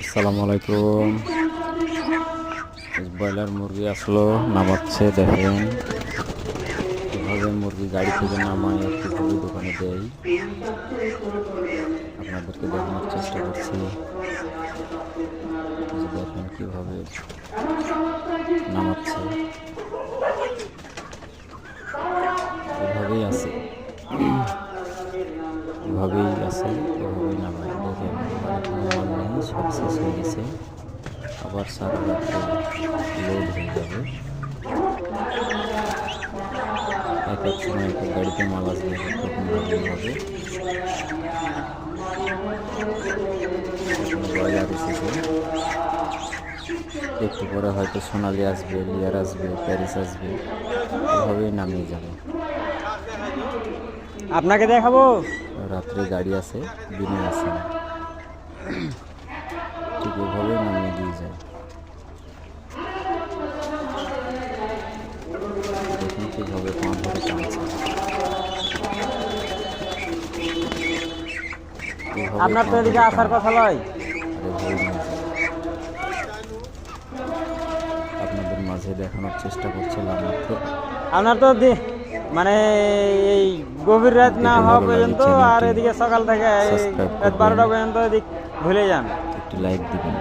আসসালামু আলাইকুম। ব্রয়লার মুরগি আসলো, নামাচ্ছে, দেখেন। কীভাবে মুরগি গাড়ি থেকে নামায় কীভাবে দোকানে দেয় আপনাদেরকে দেখানোর চেষ্টা করছি। দেখেন কীভাবে নামাচ্ছে এভাবেই আছে এভাবেই আছে, এভাবেই নামায় দেখেন সব শেষ হয়ে গেছে। আবার সারা লোড হয়ে যাবে। এক এক সময় এক এক গাড়িতে মাল আসবে, এক হবে একটু পরে হয়তো সোনালি আসবে, লিয়ার আসবে, প্যারিস আসবে। এভাবেই নামিয়ে যাবে। আপনাকে দেখাবো? রাত্রে গাড়ি আছে দিনে আসে না। ঠিক এভাবে নামিয়ে দিয়ে যায়। দেখুন কীভাবে পা ধরে টানছে। আপনার তো এদিকে আসার কথা নয়। আপনাদের মাঝে দেখানোর চেষ্টা করছিলাম আপনার তো মানে এই গভীর রাত না হওয়া পর্যন্ত আর এদিকে সকাল থেকে এই রাত বারোটা পর্যন্ত এদিক ভুলে যান। একটু লাইক দিবেন।